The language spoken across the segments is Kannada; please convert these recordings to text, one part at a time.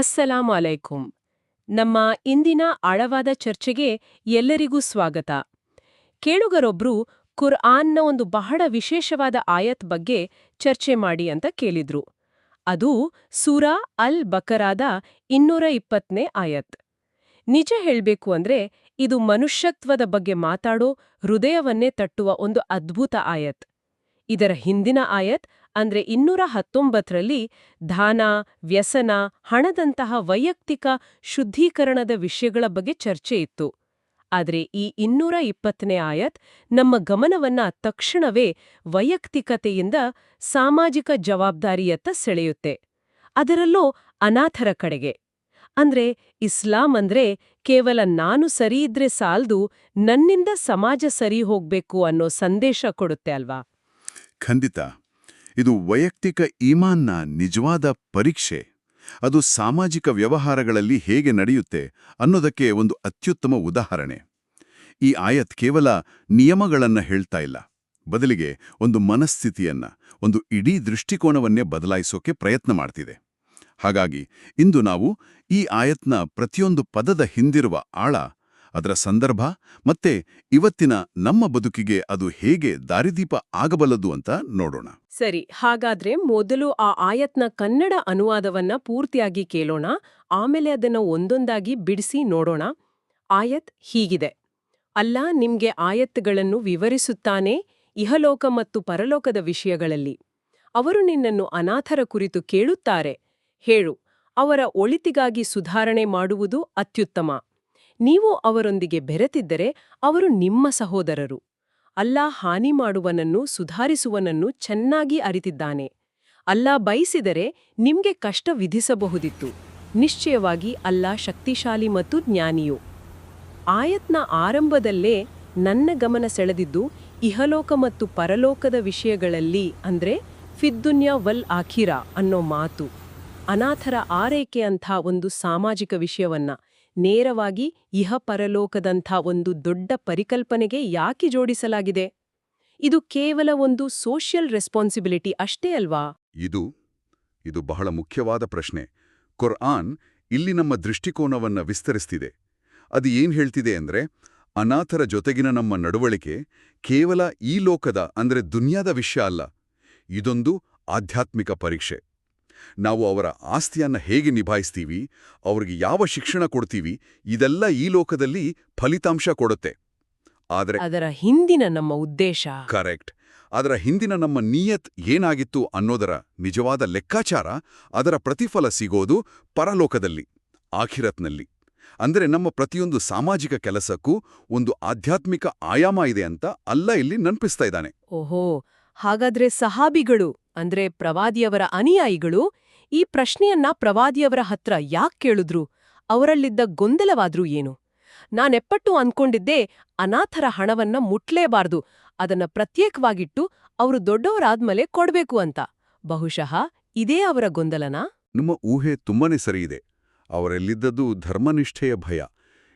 ಅಸ್ಸಲಾಂ ಅಲೈಕುಂ ನಮ್ಮ ಇಂದಿನ ಆಳವಾದ ಚರ್ಚೆಗೆ ಎಲ್ಲರಿಗೂ ಸ್ವಾಗತ. ಕೇಳುಗರೊಬ್ರು ಕುರ್ಆನ್ನ ಒಂದು ಬಹಳ ವಿಶೇಷವಾದ ಆಯತ್ ಬಗ್ಗೆ ಚರ್ಚೆ ಮಾಡಿ ಅಂತ ಕೇಳಿದ್ರು. ಅದು ಸೂರಾ ಅಲ್ ಬಕರಾದ ಇನ್ನೂರ ಇಪ್ಪತ್ತನೇ ಆಯತ್. ನಿಜ ಹೇಳ್ಬೇಕು ಅಂದ್ರೆ ಇದು ಮನುಷ್ಯತ್ವದ ಬಗ್ಗೆ ಮಾತಾಡೋ ಹೃದಯವನ್ನೇ ತಟ್ಟುವ ಒಂದು ಅದ್ಭುತ ಆಯತ್. ಇದರ ಹಿಂದಿನ ಆಯತ್ ಅಂದ್ರೆ ಇನ್ನೂರ ಹತ್ತೊಂಬತ್ತರಲ್ಲಿ ದಾನ, ವ್ಯಸನ, ಹಣದಂತಹ ವೈಯಕ್ತಿಕ ಶುದ್ಧೀಕರಣದ ವಿಷಯಗಳ ಬಗ್ಗೆ ಚರ್ಚೆ ಇತ್ತು. ಆದರೆ ಈ ಇನ್ನೂರ ಇಪ್ಪತ್ತನೇ ಆಯತ್ ನಮ್ಮ ಗಮನವನ್ನ ತಕ್ಷಣವೇ ವೈಯಕ್ತಿಕತೆಯಿಂದ ಸಾಮಾಜಿಕ ಜವಾಬ್ದಾರಿಯತ್ತ ಸೆಳೆಯುತ್ತೆ. ಅದರಲ್ಲೂ ಅನಾಥರ ಕಡೆಗೆ. ಅಂದ್ರೆ ಇಸ್ಲಾಂ ಅಂದ್ರೆ ಕೇವಲ ನಾನು ಸರಿಯಿದ್ರೆ ಸಾಲ್ದು ನನ್ನಿಂದ ಸಮಾಜ ಸರಿ ಹೋಗ್ಬೇಕು ಅನ್ನೋ ಸಂದೇಶ ಕೊಡುತ್ತೆ ಅಲ್ವಾ? ಖಂಡಿತ. ಇದು ವೈಯಕ್ತಿಕ ಈಮಾನ್ನ ನಿಜವಾದ ಪರೀಕ್ಷೆ. ಅದು ಸಾಮಾಜಿಕ ವ್ಯವಹಾರಗಳಲ್ಲಿ ಹೇಗೆ ನಡೆಯುತ್ತೆ ಅನ್ನೋದಕ್ಕೆ ಒಂದು ಅತ್ಯುತ್ತಮ ಉದಾಹರಣೆ. ಈ ಆಯತ್ ಕೇವಲ ನಿಯಮಗಳನ್ನು ಹೇಳ್ತಾ ಇಲ್ಲ. ಬದಲಿಗೆ ಒಂದು ಮನಸ್ಥಿತಿಯನ್ನ, ಒಂದು ಇಡೀ ದೃಷ್ಟಿಕೋನವನ್ನೇ ಬದಲಾಯಿಸೋಕೆ ಪ್ರಯತ್ನ ಮಾಡ್ತಿದೆ. ಹಾಗಾಗಿ ಇಂದು ನಾವು ಈ ಆಯತ್ನ ಪ್ರತಿಯೊಂದು ಪದದ ಹಿಂದಿರುವ ಆಳ ಅದರ ಸಂದರ್ಭ ಮತ್ತೆ ಇವತ್ತಿನ ನಮ್ಮ ಬದುಕಿಗೆ ಅದು ಹೇಗೆ ದಾರಿದೀಪ ಆಗಬಲ್ಲದು ಅಂತ ನೋಡೋಣ. ಸರಿ, ಹಾಗಾದ್ರೆ ಮೊದಲು ಆ ಆಯತ್ನ ಕನ್ನಡ ಅನುವಾದವನ್ನ ಪೂರ್ತಿಯಾಗಿ ಕೇಳೋಣ, ಆಮೇಲೆ ಅದನ್ನ ಒಂದೊಂದಾಗಿ ಬಿಡಿಸಿ ನೋಡೋಣ. ಆಯತ್ ಹೀಗಿದೆ. ಅಲ್ಲ, ನಿಮ್ಗೆ ಆಯತ್ಗಳನ್ನು ವಿವರಿಸುತ್ತಾನೆ ಇಹಲೋಕ ಮತ್ತು ಪರಲೋಕದ ವಿಷಯಗಳಲ್ಲಿ. ಅವರು ನಿನ್ನನ್ನು ಅನಾಥರ ಕುರಿತು ಕೇಳುತ್ತಾರೆ. ಹೇಳು, ಅವರ ಒಳಿತಿಗಾಗಿ ಸುಧಾರಣೆ ಮಾಡುವುದು ಅತ್ಯುತ್ತಮ. ನೀವು ಅವರೊಂದಿಗೆ ಬೆರೆತಿದ್ದರೆ ಅವರು ನಿಮ್ಮ ಸಹೋದರರು. ಅಲ್ಲಾ ಹಾನಿ ಮಾಡುವನನ್ನು ಸುಧಾರಿಸುವನನ್ನು ಚೆನ್ನಾಗಿ ಅರಿತಿದ್ದಾನೆ. ಅಲ್ಲಾ ಬಯಸಿದರೆ ನಿಮ್ಗೆ ಕಷ್ಟ ವಿಧಿಸಬಹುದಿತ್ತು. ನಿಶ್ಚಯವಾಗಿ ಅಲ್ಲಾ ಶಕ್ತಿಶಾಲಿ ಮತ್ತು ಜ್ಞಾನಿಯು. ಆಯತ್ನ ಆರಂಭದಲ್ಲೇ ನನ್ನ ಗಮನ ಸೆಳೆದಿದ್ದು ಇಹಲೋಕ ಮತ್ತು ಪರಲೋಕದ ವಿಷಯಗಳಲ್ಲಿ ಅಂದ್ರೆ ಫಿದ್ದುನ್ಯ ವಲ್ ಆಖಿರಾ ಅನ್ನೋ ಮಾತು. ಅನಾಥರ ಆರೈಕೆ ಅಂಥ ಒಂದು ಸಾಮಾಜಿಕ ವಿಷಯವನ್ನ. ನೇರವಾಗಿ ಇಹ ಪರಲೋಕದಂಥ ಒಂದು ದೊಡ್ಡ ಪರಿಕಲ್ಪನೆಗೆ ಯಾಕೆ ಜೋಡಿಸಲಾಗಿದೆ? ಇದು ಕೇವಲ ಒಂದು ಸೋಷಿಯಲ್ ರೆಸ್ಪಾನ್ಸಿಬಿಲಿಟಿ ಅಷ್ಟೇ ಅಲ್ವಾ? ಇದು ಇದು ಬಹಳ ಮುಖ್ಯವಾದ ಪ್ರಶ್ನೆ. ಕುರ್ಆನ್ ಇಲ್ಲಿ ನಮ್ಮ ದೃಷ್ಟಿಕೋನವನ್ನ ವಿಸ್ತರಿಸ್ತಿದೆ. ಅದು ಏನ್ ಹೇಳ್ತಿದೆ ಅಂದ್ರೆ, ಅನಾಥರ ಜೊತೆಗಿನ ನಮ್ಮ ನಡವಳಿಕೆ ಕೇವಲ ಈ ಲೋಕದ, ಅಂದ್ರೆ ದುನಿಯಾದ ವಿಷಯ ಅಲ್ಲ. ಇದೊಂದು ಆಧ್ಯಾತ್ಮಿಕ ಪರೀಕ್ಷೆ. ನಾವು ಅವರ ಆಸ್ತಿಯನ್ನ ಹೇಗೆ ನಿಭಾಯಿಸ್ತೀವಿ ಅವರಿಗೆ ಯಾವ ಶಿಕ್ಷಣ ಕೊಡ್ತೀವಿ ಇದೆಲ್ಲ ಈ ಲೋಕದಲ್ಲಿ ಫಲಿತಾಂಶ ಕೊಡುತ್ತೆ. ಆದರೆ ಅದರ ಹಿಂದಿನ ನಮ್ಮ ಉದ್ದೇಶ. ಕರೆಕ್ಟ್. ಅದರ ಹಿಂದಿನ ನಮ್ಮ ನಿಯತ್ ಏನಾಗಿತ್ತು ಅನ್ನೋದರ ನಿಜವಾದ ಲೆಕ್ಕಾಚಾರ ಅದರ ಪ್ರತಿಫಲ ಸಿಗೋದು ಪರಲೋಕದಲ್ಲಿ ಆಖಿರತ್ನಲ್ಲಿ. ಅಂದರೆ ನಮ್ಮ ಪ್ರತಿಯೊಂದು ಸಾಮಾಜಿಕ ಕೆಲಸಕ್ಕೂ ಒಂದು ಆಧ್ಯಾತ್ಮಿಕ ಆಯಾಮ ಇದೆ ಅಂತ ಅಲ್ಲ ಇಲ್ಲಿ ನೆನಪಿಸ್ತಾ ಇದ್ದಾನೆ. ಓಹೋ ಹಾಗಾದ್ರೆ ಸಹಾಬಿಗಳು ಅಂದ್ರೆ ಪ್ರವಾದಿಯವರ ಅನುಯಾಯಿಗಳು ಈ ಪ್ರಶ್ನೆಯನ್ನ ಪ್ರವಾದಿಯವರ ಹತ್ರ ಯಾಕ್ ಕೇಳಿದ್ರು? ಅವರಲ್ಲಿದ್ದ ಗೊಂದಲವಾದ್ರೂ ಏನು? ನಾನೆಪ್ಪಟ್ಟು ಅನ್ಕೊಂಡಿದ್ದೆ ಅನಾಥರ ಹಣವನ್ನ ಮುಟ್ಲೇಬಾರ್ದು, ಅದನ್ನ ಪ್ರತ್ಯೇಕವಾಗಿಟ್ಟು ಅವರು ದೊಡ್ಡವರಾದ್ಮೇಲೆ ಕೊಡ್ಬೇಕು ಅಂತ. ಬಹುಶಃ ಇದೇ ಅವರ ಗೊಂದಲನಾ? ನಮ್ಮ ಊಹೆ ತುಂಬಾನೇ ಸರಿಯಿದೆ. ಅವರಲ್ಲಿದ್ದದ್ದು ಧರ್ಮನಿಷ್ಠೆಯ ಭಯ.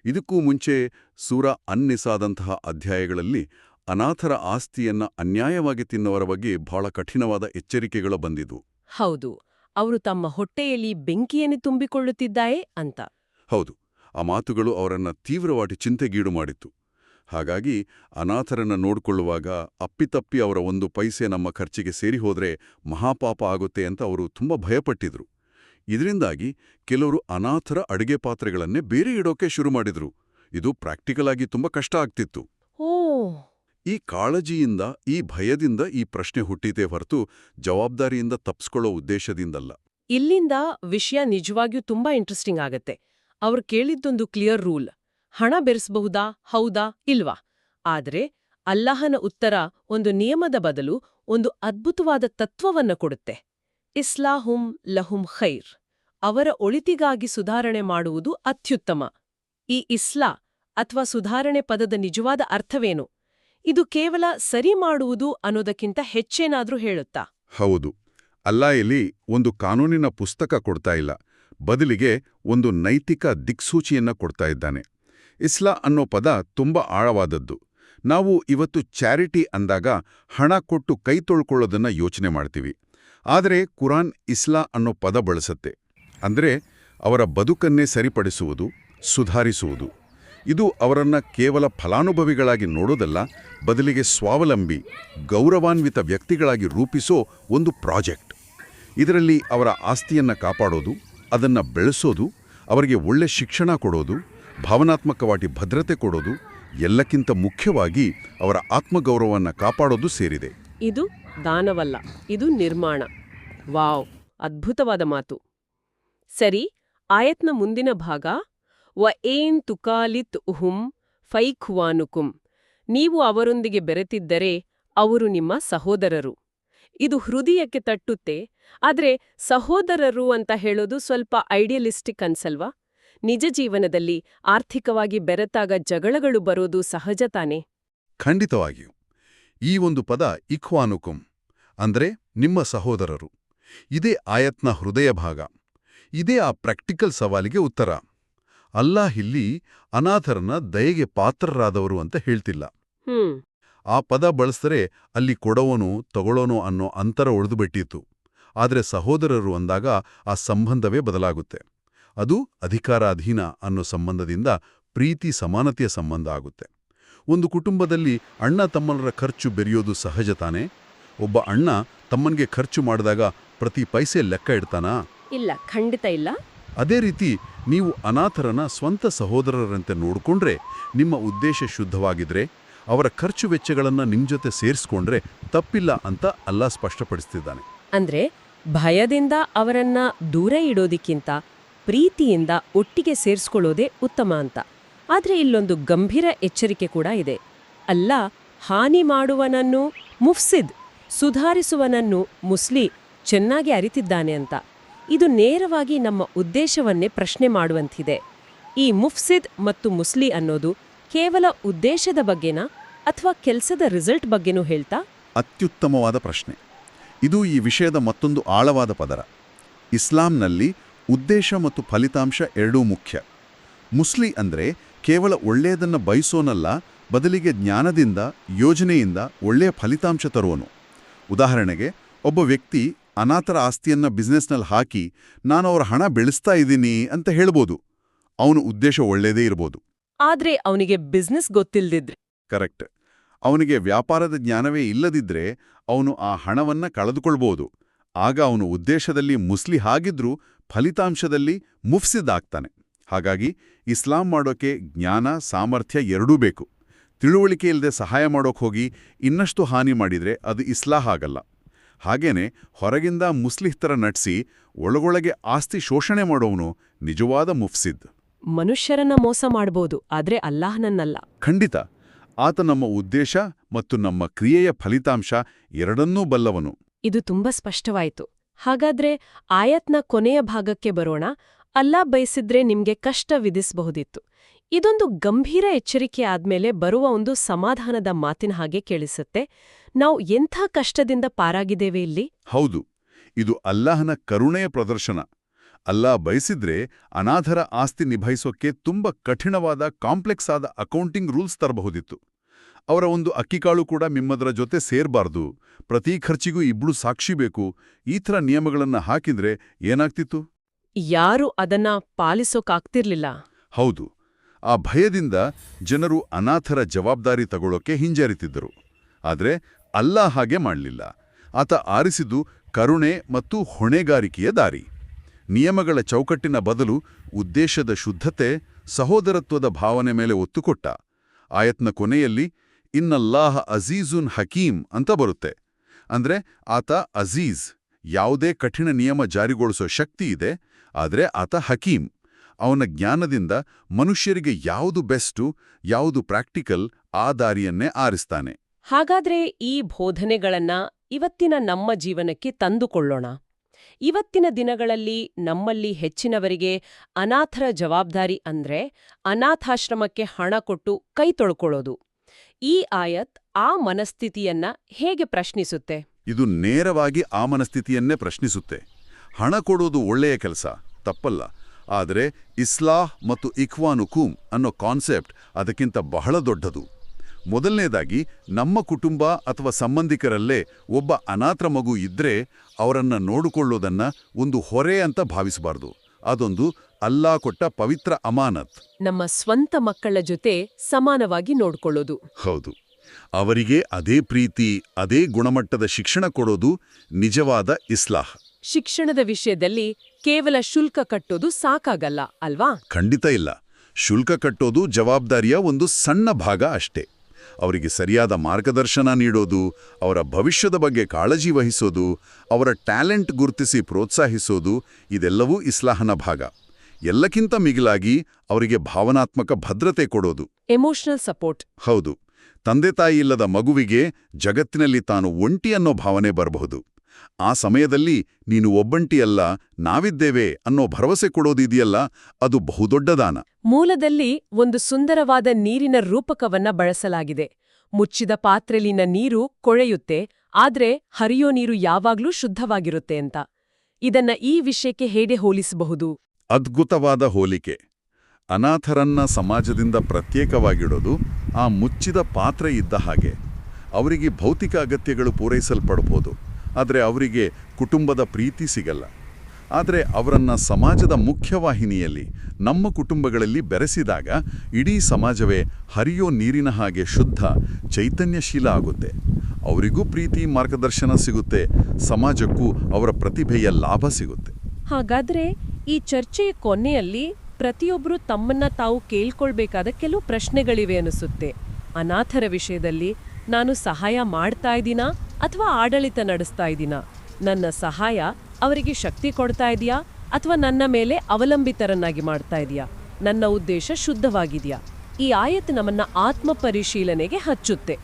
ಇದಕ್ಕೂ ಮುಂಚೆ ಸೂರ ಅನ್ನಿಸಾದಂತಹ ಅಧ್ಯಾಯಗಳಲ್ಲಿ ಅನಾಥರ ಆಸ್ತಿಯನ್ನ ಅನ್ಯಾಯವಾಗಿ ತಿನ್ನುವರ ಬಗ್ಗೆ ಬಹಳ ಕಠಿಣವಾದ ಎಚ್ಚರಿಕೆಗಳು ಬಂದಿದ್ವು. ಹೌದು ಅವರು ತಮ್ಮ ಹೊಟ್ಟೆಯಲ್ಲಿ ಬೆಂಕಿಯನ್ನು ತುಂಬಿಕೊಳ್ಳುತ್ತಿದ್ದಾಯೇ ಅಂತ. ಹೌದು ಆ ಮಾತುಗಳು ಅವರನ್ನ ತೀವ್ರವಾಗಿ ಚಿಂತೆಗೀಡು ಮಾಡಿತ್ತು. ಹಾಗಾಗಿ ಅನಾಥರನ್ನ ನೋಡ್ಕೊಳ್ಳುವಾಗ ಅಪ್ಪಿತಪ್ಪಿ ಅವರ ಒಂದು ಪೈಸೆ ನಮ್ಮ ಖರ್ಚಿಗೆ ಸೇರಿ ಹೋದ್ರೆ ಮಹಾಪಾಪ ಆಗುತ್ತೆ ಅಂತ ಅವರು ತುಂಬಾ ಭಯಪಟ್ಟಿದ್ರು. ಇದರಿಂದಾಗಿ ಕೆಲವರು ಅನಾಥರ ಅಡುಗೆ ಪಾತ್ರೆಗಳನ್ನೇ ಬೇರೆ ಇಡೋಕೆ ಶುರು ಮಾಡಿದ್ರು. ಇದು ಪ್ರಾಕ್ಟಿಕಲ್ ಆಗಿ ತುಂಬಾ ಕಷ್ಟ ಆಗ್ತಿತ್ತು. ಓ ಈ ಕಾಳಜಿಯಿಂದ, ಈ ಭಯದಿಂದ ಈ ಪ್ರಶ್ನೆ ಹುಟ್ಟಿದೆ ಹೊರತು ಜವಾಬ್ದಾರಿಯಿಂದ ತಪ್ಪಿಸ್ಕೊಳ್ಳೋ ಉದ್ದೇಶದಿಂದಲ್ಲ. ಇಲ್ಲಿಂದ ವಿಷಯ ನಿಜವಾಗಿಯೂ ತುಂಬಾ ಇಂಟ್ರೆಸ್ಟಿಂಗ್ ಆಗತ್ತೆ. ಅವ್ರು ಕೇಳಿದ್ದೊಂದು ಕ್ಲಿಯರ್ ರೂಲ್ ಹಣ ಬೆರೆಸಬಹುದಾ? ಹೌದಾ? ಇಲ್ವಾ? ಆದರೆ ಅಲ್ಲಾಹನ ಉತ್ತರ ಒಂದು ನಿಯಮದ ಬದಲು ಒಂದು ಅದ್ಭುತವಾದ ತತ್ವವನ್ನ ಕೊಡುತ್ತೆ. ಇಸ್ಲಾಹುಂ ಲಹುಂ ಖೈರ್. ಅವರ ಒಳಿತಿಗಾಗಿ ಸುಧಾರಣೆ ಮಾಡುವುದು ಅತ್ಯುತ್ತಮ. ಈ ಇಸ್ಲಾ ಅಥವಾ ಸುಧಾರಣೆ ಪದದ ನಿಜವಾದ ಅರ್ಥವೇನು? ಇದು ಕೇವಲ ಸರಿ ಮಾಡುವುದು ಅನ್ನೋದಕ್ಕಿಂತ ಹೆಚ್ಚೇನಾದ್ರೂ ಹೇಳುತ್ತಾ? ಹೌದು. ಅಲ್ಲಾ ಇಲ್ಲಿ ಒಂದು ಕಾನೂನಿನ ಪುಸ್ತಕ ಕೊಡ್ತಾ ಇಲ್ಲ. ಬದಲಿಗೆ ಒಂದು ನೈತಿಕ ದಿಕ್ಸೂಚಿಯನ್ನ ಕೊಡ್ತಾ ಇದ್ದಾನೆ. ಇಸ್ಲಾ ಅನ್ನೋ ಪದ ತುಂಬ ಆಳವಾದದ್ದು. ನಾವು ಇವತ್ತು ಚಾರಿಟಿ ಅಂದಾಗ ಹಣ ಕೊಟ್ಟು ಕೈ ತೊಳ್ಕೊಳ್ಳೋದನ್ನ ಯೋಚನೆ ಮಾಡ್ತೀವಿ. ಆದರೆ ಕುರಾನ್ ಇಸ್ಲಾ ಅನ್ನೋ ಪದ ಬಳಸತ್ತೆ. ಅಂದ್ರೆ ಅವರ ಬದುಕನ್ನೇ ಸರಿಪಡಿಸುವುದು, ಸುಧಾರಿಸುವುದು. ಇದು ಅವರನ್ನು ಕೇವಲ ಫಲಾನುಭವಿಗಳಾಗಿ ನೋಡೋದಲ್ಲ, ಬದಲಿಗೆ ಸ್ವಾವಲಂಬಿ, ಗೌರವಾನ್ವಿತ ವ್ಯಕ್ತಿಗಳಾಗಿ ರೂಪಿಸೋ ಒಂದು ಪ್ರಾಜೆಕ್ಟ್. ಇದರಲ್ಲಿ ಅವರ ಆಸ್ತಿಯನ್ನು ಕಾಪಾಡೋದು, ಅದನ್ನು ಬೆಳೆಸೋದು, ಅವರಿಗೆ ಒಳ್ಳೆ ಶಿಕ್ಷಣ ಕೊಡೋದು, ಭಾವನಾತ್ಮಕವಾಗಿ ಭದ್ರತೆ ಕೊಡೋದು, ಎಲ್ಲಕ್ಕಿಂತ ಮುಖ್ಯವಾಗಿ ಅವರ ಆತ್ಮಗೌರವವನ್ನು ಕಾಪಾಡೋದು ಸೇರಿದೆ. ಇದು ದಾನವಲ್ಲ, ಇದು ನಿರ್ಮಾಣ. ವಾವ್, ಅದ್ಭುತವಾದ ಮಾತು. ಸರಿ, ಆಯತ್ನ ಮುಂದಿನ ಭಾಗ ವ ಏನ್ ತುಕಾಲಿತ್ ಉಹುಂ ಫೈಖ್ವಾನುಕುಂ. ನೀವು ಅವರೊಂದಿಗೆ ಬೆರೆತಿದ್ದರೆ ಅವರು ನಿಮ್ಮ ಸಹೋದರರು. ಇದು ಹೃದಯಕ್ಕೆ ತಟ್ಟುತ್ತೆ, ಆದರೆ ಸಹೋದರರು ಅಂತ ಹೇಳೋದು ಸ್ವಲ್ಪ ಐಡಿಯಲಿಸ್ಟಿಕ್ ಅನ್ಸಲ್ವಾ? ನಿಜ ಜೀವನದಲ್ಲಿ ಆರ್ಥಿಕವಾಗಿ ಬೆರೆತಾಗ ಜಗಳಗಳು ಬರೋದು ಸಹಜ ತಾನೇ? ಖಂಡಿತವಾಗಿಯೂ. ಈ ಒಂದು ಪದ ಇಖ್ವಾನುಕುಂ, ಅಂದ್ರೆ ನಿಮ್ಮ ಸಹೋದರರು. ಇದೇ ಆಯತ್ನ ಹೃದಯ ಭಾಗ. ಇದೇ ಆ ಪ್ರಾಕ್ಟಿಕಲ್ ಸವಾಲಿಗೆ ಉತ್ತರ. ಅಲ್ಲಾಹ್ ಇಲ್ಲಿ ಅನಾಥರನ್ನ ದಯೆಗೆ ಪಾತ್ರರಾದವರು ಅಂತ ಹೇಳ್ತಿಲ್ಲ. ಆ ಪದ ಬಳಸಿದ್ರೆ ಅಲ್ಲಿ ಕೊಡೋವನು ತಗೊಳ್ಳೋನು ಅನ್ನೋ ಅಂತರ ಉಳಿದುಬಿಟ್ಟಿತ್ತು ಆದರೆ ಸಹೋದರರು ಅಂದಾಗ ಆ ಸಂಬಂಧವೇ ಬದಲಾಗುತ್ತೆ. ಅದು ಅಧಿಕಾರಾಧೀನ ಅನ್ನೋ ಸಂಬಂಧದಿಂದ ಪ್ರೀತಿ ಸಮಾನತೆಯ ಸಂಬಂಧ ಆಗುತ್ತೆ. ಒಂದು ಕುಟುಂಬದಲ್ಲಿ ಅಣ್ಣ ತಮ್ಮನರ ಖರ್ಚು ಬೆರೆಯೋದು ಸಹಜ ತಾನೇ? ಒಬ್ಬ ಅಣ್ಣ ತಮ್ಮನಿಗೆ ಖರ್ಚು ಮಾಡಿದಾಗ ಪ್ರತಿ ಪೈಸೆ ಲೆಕ್ಕ ಇಡ್ತಾನಾ? ಇಲ್ಲ ಖಂಡಿತ ಇಲ್ಲ. ಅದೇ ರೀತಿ ನೀವು ಅನಾಥರನ ಸ್ವಂತ ಸಹೋದರರಂತೆ ನೋಡಿಕೊಂಡ್ರೆ ನಿಮ್ಮ ಉದ್ದೇಶ ಶುದ್ಧವಾಗಿದ್ರೆ, ಅವರ ಖರ್ಚು ವೆಚ್ಚಗಳನ್ನು ನಿಮ್ಮ ಜೊತೆ ಸೇರಿಸ್ಕೊಂಡ್ರೆ ತಪ್ಪಿಲ್ಲ ಅಂತ ಅಲ್ಲ ಸ್ಪಷ್ಟಪಡಿಸ್ತಿದ್ದಾನೆ. ಅಂದ್ರೆ ಭಯದಿಂದ ಅವರನ್ನ ದೂರ ಇಡೋದಕ್ಕಿಂತ ಪ್ರೀತಿಯಿಂದ ಒಟ್ಟಿಗೆ ಸೇರಿಸ್ಕೊಳ್ಳೋದೇ ಉತ್ತಮ ಅಂತ. ಆದರೆ ಇಲ್ಲೊಂದು ಗಂಭೀರ ಎಚ್ಚರಿಕೆ ಕೂಡ ಇದೆ. ಅಲ್ಲ ಹಾನಿ ಮಾಡುವನನ್ನು ಮುಫ್ಸಿದ್, ಸುಧಾರಿಸುವನನ್ನು ಮುಸ್ಲಿ ಚೆನ್ನಾಗಿ ಅರಿತಿದ್ದಾನೆ ಅಂತ. ಇದು ನೇರವಾಗಿ ನಮ್ಮ ಉದ್ದೇಶವನ್ನೇ ಪ್ರಶ್ನೆ ಮಾಡುವಂತಿದೆ. ಈ ಮುಫ್ಸಿದ್ ಮತ್ತು ಮುಸ್ಲಿ ಅನ್ನೋದು ಕೇವಲ ಉದ್ದೇಶದ ಬಗ್ಗೆನಾ ಅಥವಾ ಕೆಲಸದ ರಿಸಲ್ಟ್ ಬಗ್ಗೆನೂ ಹೇಳ್ತಾ? ಅತ್ಯುತ್ತಮವಾದ ಪ್ರಶ್ನೆ. ಇದು ಈ ವಿಷಯದ ಮತ್ತೊಂದು ಆಳವಾದ ಪದರ. ಇಸ್ಲಾಂನಲ್ಲಿ ಉದ್ದೇಶ ಮತ್ತು ಫಲಿತಾಂಶ ಎರಡೂ ಮುಖ್ಯ. ಮುಸ್ಲಿ ಅಂದರೆ ಕೇವಲ ಒಳ್ಳೆಯದನ್ನು ಬಯಸೋನಲ್ಲ, ಬದಲಿಗೆ ಜ್ಞಾನದಿಂದ, ಯೋಜನೆಯಿಂದ ಒಳ್ಳೆಯ ಫಲಿತಾಂಶ ತರುವನು. ಉದಾಹರಣೆಗೆ, ಒಬ್ಬ ವ್ಯಕ್ತಿ ಅನಾಥರ ಆಸ್ತಿಯನ್ನ ಬಿಸ್ನೆಸ್ನಲ್ಲಿ ಹಾಕಿ ನಾನು ಅವರ ಹಣ ಬೆಳೆಸ್ತಾ ಇದ್ದೀನಿ ಅಂತ ಹೇಳ್ಬೋದು. ಅವನು ಉದ್ದೇಶ ಒಳ್ಳೇದೇ ಇರ್ಬೋದು. ಆದ್ರೆ ಅವನಿಗೆ ಬಿಸ್ನೆಸ್ ಗೊತ್ತಿಲ್ದಿದ್ರೆ. ಕರೆಕ್ಟ್ ಅವನಿಗೆ ವ್ಯಾಪಾರದ ಜ್ಞಾನವೇ ಇಲ್ಲದಿದ್ರೆ ಅವನು ಆ ಹಣವನ್ನ ಕಳೆದುಕೊಳ್ಬೋದು. ಆಗ ಅವನು ಉದ್ದೇಶದಲ್ಲಿ ಮುಸ್ಲಿ ಹಾಗಿದ್ರೂ ಫಲಿತಾಂಶದಲ್ಲಿ ಮುಫ್ಸಿದ್ದಾಗ್ತಾನೆ ಹಾಗಾಗಿ ಇಸ್ಲಾಂ ಮಾಡೋಕೆ ಜ್ಞಾನ ಸಾಮರ್ಥ್ಯ ಎರಡೂ ಬೇಕು. ತಿಳುವಳಿಕೆ ಇಲ್ಲದೆ ಸಹಾಯ ಮಾಡೋಕೆ ಹೋಗಿ ಇನ್ನಷ್ಟು ಹಾನಿ ಮಾಡಿದ್ರೆ ಅದು ಇಸ್ಲಾಹ ಆಗಲ್ಲ. ಹಾಗೇನೆ ಹೊರಗಿಂದ ಮುಸ್ಲಿಹ್ತರ ನಟಿಸಿ ಒಳಗೊಳಗೆ ಆಸ್ತಿ ಶೋಷಣೆ ಮಾಡೋವನು ನಿಜವಾದ ಮುಫ್ಸಿದ್. ಮನುಷ್ಯರನ್ನ ಮೋಸ ಮಾಡಬಹುದು ಆದ್ರೆ ಅಲ್ಲಾಹನನ್ನಲ್ಲ. ಖಂಡಿತ. ಆತ ನಮ್ಮ ಉದ್ದೇಶ ಮತ್ತು ನಮ್ಮ ಕ್ರಿಯೆಯ ಫಲಿತಾಂಶ ಎರಡನ್ನೂ ಬಲ್ಲವನು. ಇದು ತುಂಬಾ ಸ್ಪಷ್ಟವಾಯಿತು. ಹಾಗಾದ್ರೆ ಆಯತ್ನ ಕೊನೆಯ ಭಾಗಕ್ಕೆ ಬರೋಣ. ಅಲ್ಲಾ ಬಯಸಿದ್ರೆ ನಿಮ್ಗೆ ಕಷ್ಟ ವಿಧಿಸಬಹುದಿತ್ತು. ಇದೊಂದು ಗಂಭೀರ ಎಚ್ಚರಿಕೆ ಆದ್ಮೇಲೆ ಬರುವ ಒಂದು ಸಮಾಧಾನದ ಮಾತಿನ ಹಾಗೆ ಕೇಳಿಸುತ್ತೆ. ನಾವು ಎಂಥ ಕಷ್ಟದಿಂದ ಪಾರಾಗಿದ್ದೇವೆ ಇಲ್ಲಿ? ಹೌದು. ಇದು ಅಲ್ಲಾಹನ ಕರುಣೆಯ ಪ್ರದರ್ಶನ. ಅಲ್ಲಾ ಬಯಸಿದ್ರೆ ಅನಾಥರ ಆಸ್ತಿ ನಿಭಾಯಿಸೋಕೆ ತುಂಬ ಕಠಿಣವಾದ ಕಾಂಪ್ಲೆಕ್ಸ್ ಆದ ಅಕೌಂಟಿಂಗ್ ರೂಲ್ಸ್ ತರಬಹುದಿತ್ತು. ಅವರ ಒಂದು ಅಕ್ಕಿಕಾಳು ಕೂಡ ನಿಮ್ಮದರ ಜೊತೆ ಸೇರ್ಬಾರ್ದು. ಪ್ರತಿ ಖರ್ಚಿಗೂ ಇಬ್ಬಳು ಸಾಕ್ಷಿ ಬೇಕು. ಈ ಥರ ನಿಯಮಗಳನ್ನು ಹಾಕಿದ್ರೆ ಏನಾಗ್ತಿತ್ತು? ಯಾರು ಅದನ್ನ ಪಾಲಿಸೋಕಾಗ್ತಿರ್ಲಿಲ್ಲ. ಹೌದು. ಆ ಭಯದಿಂದ ಜನರು ಅನಾಥರ ಜವಾಬ್ದಾರಿ ತಗೊಳ್ಳೋಕೆ ಹಿಂಜರಿತಿದ್ದರು. ಆದರೆ ಅಲ್ಲಾ ಹಾಗೆ ಮಾಡಲಿಲ್ಲ. ಆತ ಆರಿಸಿದ್ದು ಕರುಣೆ ಮತ್ತು ಹೊಣೆಗಾರಿಕೆಯ ದಾರಿ. ನಿಯಮಗಳ ಚೌಕಟ್ಟಿನ ಬದಲು ಉದ್ದೇಶದ ಶುದ್ಧತೆ, ಸಹೋದರತ್ವದ ಭಾವನೆ ಮೇಲೆ ಒತ್ತು ಕೊಟ್ಟ ಆಯತ್ನ ಕೊನೆಯಲ್ಲಿ, ಇನ್ನಲ್ಲಾಹ ಅಜೀಜುನ್ ಹಕೀಂ ಅಂತ ಬರುತ್ತೆ. ಅಂದ್ರೆ ಆತ ಅಜೀಜ್, ಯಾವುದೇ ಕಠಿಣ ನಿಯಮ ಜಾರಿಗೊಳಿಸೋ ಶಕ್ತಿ ಇದೆ, ಆದರೆ ಆತ ಹಕೀಂ ಅವನ ಜ್ಞಾನದಿಂದ ಮನುಷ್ಯರಿಗೆ ಯಾವುದು ಬೆಸ್ಟು ಯಾವುದು ಪ್ರಾಕ್ಟಿಕಲ್ ಆ ದಾರಿಯನ್ನೇ ಆರಿಸ್ತಾನೆ. ಹಾಗಾದ್ರೆ ಈ ಬೋಧನೆಗಳನ್ನ ಇವತ್ತಿನ ನಮ್ಮ ಜೀವನಕ್ಕೆ ತಂದುಕೊಳ್ಳೋಣ. ಇವತ್ತಿನ ದಿನಗಳಲ್ಲಿ ನಮ್ಮಲ್ಲಿ ಹೆಚ್ಚಿನವರಿಗೆ ಅನಾಥರ ಜವಾಬ್ದಾರಿ ಅಂದ್ರೆ ಅನಾಥಾಶ್ರಮಕ್ಕೆ ಹಣ ಕೊಟ್ಟು ಕೈ ತೊಳ್ಕೊಳ್ಳೋದು. ಈ ಆಯತ್ ಆ ಮನಸ್ಥಿತಿಯನ್ನ ಹೇಗೆ ಪ್ರಶ್ನಿಸುತ್ತೆ? ಇದು ನೇರವಾಗಿ ಆ ಮನಸ್ಥಿತಿಯನ್ನೇ ಪ್ರಶ್ನಿಸುತ್ತೆ. ಹಣ ಕೊಡೋದು ಒಳ್ಳೆಯ ಕೆಲಸ ತಪ್ಪಲ್ಲ. ಆದರೆ ಇಸ್ಲಾಹ್ ಮತ್ತು ಇಖ್ವಾನುಕೂಮ್ ಅನ್ನೋ ಕಾನ್ಸೆಪ್ಟ್ ಅದಕ್ಕಿಂತ ಬಹಳ ದೊಡ್ಡದು. ಮೊದಲನೇದಾಗಿ ನಮ್ಮ ಕುಟುಂಬ ಅಥವಾ ಸಂಬಂಧಿಕರಲ್ಲೇ ಒಬ್ಬ ಅನಾಥ ಮಗು ಇದ್ರೆ ಅವರನ್ನು ನೋಡಿಕೊಳ್ಳೋದನ್ನ ಒಂದು ಹೊರೆ ಅಂತ ಭಾವಿಸಬಾರ್ದು. ಅದೊಂದು ಅಲ್ಲಾ ಕೊಟ್ಟ ಪವಿತ್ರ ಅಮಾನತ್. ನಮ್ಮ ಸ್ವಂತ ಮಕ್ಕಳ ಜೊತೆ ಸಮಾನವಾಗಿ ನೋಡ್ಕೊಳ್ಳೋದು. ಹೌದು. ಅವರಿಗೆ ಅದೇ ಪ್ರೀತಿ ಅದೇ ಗುಣಮಟ್ಟದ ಶಿಕ್ಷಣ ಕೊಡೋದು ನಿಜವಾದ ಇಸ್ಲಾಹ್. ಶಿಕ್ಷಣದ ವಿಷಯದಲ್ಲಿ ಕೇವಲ ಶುಲ್ಕ ಕಟ್ಟೋದು ಸಾಕಾಗಲ್ಲ ಅಲ್ವಾ? ಖಂಡಿತ ಇಲ್ಲ. ಶುಲ್ಕ ಕಟ್ಟೋದು ಜವಾಬ್ದಾರಿಯ ಒಂದು ಸಣ್ಣ ಭಾಗ ಅಷ್ಟೇ. ಅವರಿಗೆ ಸರಿಯಾದ ಮಾರ್ಗದರ್ಶನ ನೀಡೋದು ಅವರ ಭವಿಷ್ಯದ ಬಗ್ಗೆ ಕಾಳಜಿ ವಹಿಸೋದು ಅವರ ಟ್ಯಾಲೆಂಟ್ ಗುರುತಿಸಿ ಪ್ರೋತ್ಸಾಹಿಸೋದು ಇದೆಲ್ಲವೂ ಇಸ್ಲಾಹನ ಭಾಗ. ಎಲ್ಲಕ್ಕಿಂತ ಮಿಗಿಲಾಗಿ ಅವರಿಗೆ ಭಾವನಾತ್ಮಕ ಭದ್ರತೆ ಕೊಡೋದು. ಎಮೋಷನಲ್ ಸಪೋರ್ಟ್ ಹೌದು. ತಂದೆ ತಾಯಿ ಇಲ್ಲದ ಮಗುವಿಗೆ ಜಗತ್ತಿನಲ್ಲಿ ತಾನು ಒಂಟಿ ಅನ್ನೋ ಭಾವನೆ ಬರಬಹುದು. ಆ ಸಮಯದಲ್ಲಿ ನೀನು ಒಬ್ಬಂಟಿಯಲ್ಲ ನಾವಿದ್ದೇವೆ ಅನ್ನೋ ಭರವಸೆ ಕೊಡೋದಿದೆಯಲ್ಲ ಅದು ಬಹುದೊಡ್ಡ ದಾನ ಮೂಲದಲ್ಲಿ ಒಂದು ಸುಂದರವಾದ ನೀರಿನ ರೂಪಕವನ್ನ ಬಳಸಲಾಗಿದೆ. ಮುಚ್ಚಿದ ಪಾತ್ರೆಲಿನ ನೀರು ಕೊಳೆಯುತ್ತೆ ಆದ್ರೆ ಹರಿಯೋ ನೀರು ಯಾವಾಗ್ಲೂ ಶುದ್ಧವಾಗಿರುತ್ತೆ ಅಂತ. ಇದನ್ನ ಈ ವಿಷಯಕ್ಕೆ ಹೇಗೆ ಹೋಲಿಸಬಹುದು? ಅದ್ಭುತವಾದ ಹೋಲಿಕೆ. ಅನಾಥರನ್ನ ಸಮಾಜದಿಂದ ಪ್ರತ್ಯೇಕವಾಗಿಡೋದು ಆ ಮುಚ್ಚಿದ ಪಾತ್ರೆ ಇದ್ದ ಹಾಗೆ. ಅವರಿಗೆ ಭೌತಿಕ ಅಗತ್ಯಗಳು ಪೂರೈಸಲ್ಪಡ್ಬೋದು. ಆದರೆ ಅವರಿಗೆ ಕುಟುಂಬದ ಪ್ರೀತಿ ಸಿಗಲ್ಲ. ಆದರೆ ಅವರನ್ನು ಸಮಾಜದ ಮುಖ್ಯವಾಹಿನಿಯಲ್ಲಿ, ನಮ್ಮ ಕುಟುಂಬಗಳಲ್ಲಿ ಬೆರೆಸಿದಾಗ ಇಡೀ ಸಮಾಜವೇ ಹರಿಯೋ ನೀರಿನ ಹಾಗೆ ಶುದ್ಧ, ಚೈತನ್ಯಶೀಲ ಆಗುತ್ತೆ. ಅವರಿಗೂ ಪ್ರೀತಿ ಮಾರ್ಗದರ್ಶನ ಸಿಗುತ್ತೆ. ಸಮಾಜಕ್ಕೂ ಅವರ ಪ್ರತಿಭೆಯ ಲಾಭ ಸಿಗುತ್ತೆ. ಹಾಗಾದರೆ ಈ ಚರ್ಚೆಯ ಕೊನೆಯಲ್ಲಿ ಪ್ರತಿಯೊಬ್ಬರು ತಮ್ಮನ್ನ ತಾವು ಕೇಳ್ಕೊಳ್ಬೇಕಾದ ಕೆಲವು ಪ್ರಶ್ನೆಗಳಿವೆ ಅನಿಸುತ್ತೆ. ಅನಾಥರ ವಿಷಯದಲ್ಲಿ ನಾನು ಸಹಾಯ ಮಾಡ್ತಾ ಇದ್ದೀನಾ ಅಥವಾ ಆಡಳಿತ ನಡೆಸ್ತಾ ಇದ್ದೀನಾ? ನನ್ನ ಸಹಾಯ ಅವರಿಗೆ ಶಕ್ತಿ ಕೊಡ್ತಾ ಇದೆಯಾ ಅಥವಾ ನನ್ನ ಮೇಲೆ ಅವಲಂಬಿತರನ್ನಾಗಿ ಮಾಡ್ತಾ ಇದೆಯಾ? ನನ್ನ ಉದ್ದೇಶ ಶುದ್ಧವಾಗಿದೆಯಾ? ಈ ಆಯತ್ ನಮ್ಮನ್ನ ಆತ್ಮ ಪರಿಶೀಲನೆಗೆ ಹಚ್ಚುತ್ತೆ.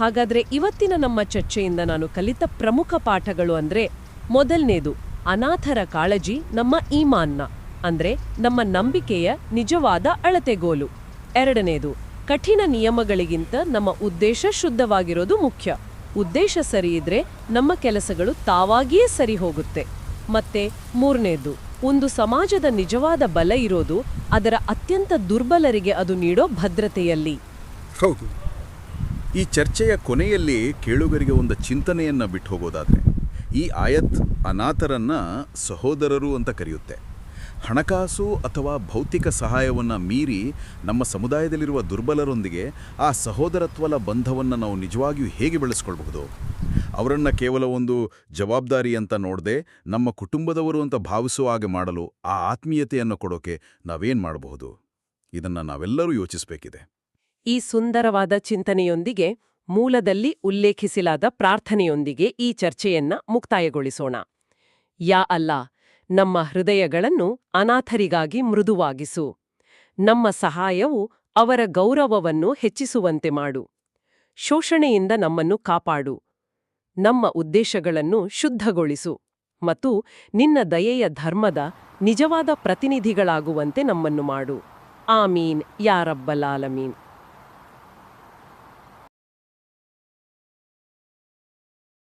ಹಾಗಾದ್ರೆ ಇವತ್ತಿನ ನಮ್ಮ ಚರ್ಚೆಯಿಂದ ನಾನು ಕಲಿತ ಪ್ರಮುಖ ಪಾಠಗಳು ಅಂದ್ರೆ ಮೊದಲನೇದು, ಅನಾಥರ ಕಾಳಜಿ ನಮ್ಮ ಈಮಾನ್ನ, ಅಂದ್ರೆ ನಮ್ಮ ನಂಬಿಕೆಯ ನಿಜವಾದ ಅಳತೆಗೋಲು. ಎರಡನೇದು ಕಠಿಣ ನಿಯಮಗಳಿಗಿಂತ ನಮ್ಮ ಉದ್ದೇಶ ಶುದ್ಧವಾಗಿರೋದು ಮುಖ್ಯ. ಉದ್ದೇಶ ಸರಿ ಇದ್ರೆ ನಮ್ಮ ಕೆಲಸಗಳು ತಾವಾಗಿಯೇ ಸರಿ ಹೋಗುತ್ತೆ. ಮತ್ತೆ ಮೂರನೇದು, ಒಂದು ಸಮಾಜದ ನಿಜವಾದ ಬಲ ಇರೋದು ಅದರ ಅತ್ಯಂತ ದುರ್ಬಲರಿಗೆ ಅದು ನೀಡೋ ಭದ್ರತೆಯಲ್ಲಿ. ಹೌದು. ಈ ಚರ್ಚೆಯ ಕೊನೆಯಲ್ಲಿ ಕೇಳುಗರಿಗೆ ಒಂದು ಚಿಂತನೆಯನ್ನ ಬಿಟ್ಟು ಹೋಗೋದಾದ್ರೆ ಈ ಆಯತ್ ಅನಾಥರನ್ನ ಸಹೋದರರು ಅಂತ ಕರೆಯುತ್ತೆ. ಹಣಕಾಸು ಅಥವಾ ಭೌತಿಕ ಸಹಾಯವನ್ನ ಮೀರಿ ನಮ್ಮ ಸಮುದಾಯದಲ್ಲಿರುವ ದುರ್ಬಲರೊಂದಿಗೆ ಆ ಸಹೋದರತ್ವದ ಬಂಧವನ್ನು ನಾವು ನಿಜವಾಗಿಯೂ ಹೇಗೆ ಬೆಳೆಸ್ಕೊಳ್ಬಹುದು? ಅವರನ್ನು ಕೇವಲ ಒಂದು ಜವಾಬ್ದಾರಿ ಅಂತ ನೋಡದೆ ನಮ್ಮ ಕುಟುಂಬದವರು ಅಂತ ಭಾವಿಸುವ ಹಾಗೆ ಮಾಡಲು ಆ ಆತ್ಮೀಯತೆಯನ್ನು ಕೊಡೋಕೆ ನಾವೇನು ಮಾಡಬಹುದು? ಇದನ್ನ ನಾವೆಲ್ಲರೂ ಯೋಚಿಸಬೇಕಿದೆ. ಈ ಸುಂದರವಾದ ಚಿಂತನೆಯೊಂದಿಗೆ ಮೂಲದಲ್ಲಿ ಉಲ್ಲೇಖಿಸಲಾದ ಪ್ರಾರ್ಥನೆಯೊಂದಿಗೆ ಈ ಚರ್ಚೆಯನ್ನ ಮುಕ್ತಾಯಗೊಳಿಸೋಣ. ಯಾ ಅಲ್ಲ ನಮ್ಮ ಹೃದಯಗಳನ್ನು ಅನಾಥರಿಗಾಗಿ ಮೃದುವಾಗಿಸು. ನಮ್ಮ ಸಹಾಯವು ಅವರ ಗೌರವವನ್ನು ಹೆಚ್ಚಿಸುವಂತೆ ಮಾಡು. ಶೋಷಣೆಯಿಂದ ನಮ್ಮನ್ನು ಕಾಪಾಡು. ನಮ್ಮ ಉದ್ದೇಶಗಳನ್ನು ಶುದ್ಧಗೊಳಿಸು ಮತ್ತು ನಿನ್ನ ದಯೆಯ ಧರ್ಮದ ನಿಜವಾದ ಪ್ರತಿನಿಧಿಗಳಾಗುವಂತೆ ನಮ್ಮನ್ನು ಮಾಡು. ಆಮೀನ್. ಯಾರಬ್ಬಲಾಲಮೀನ್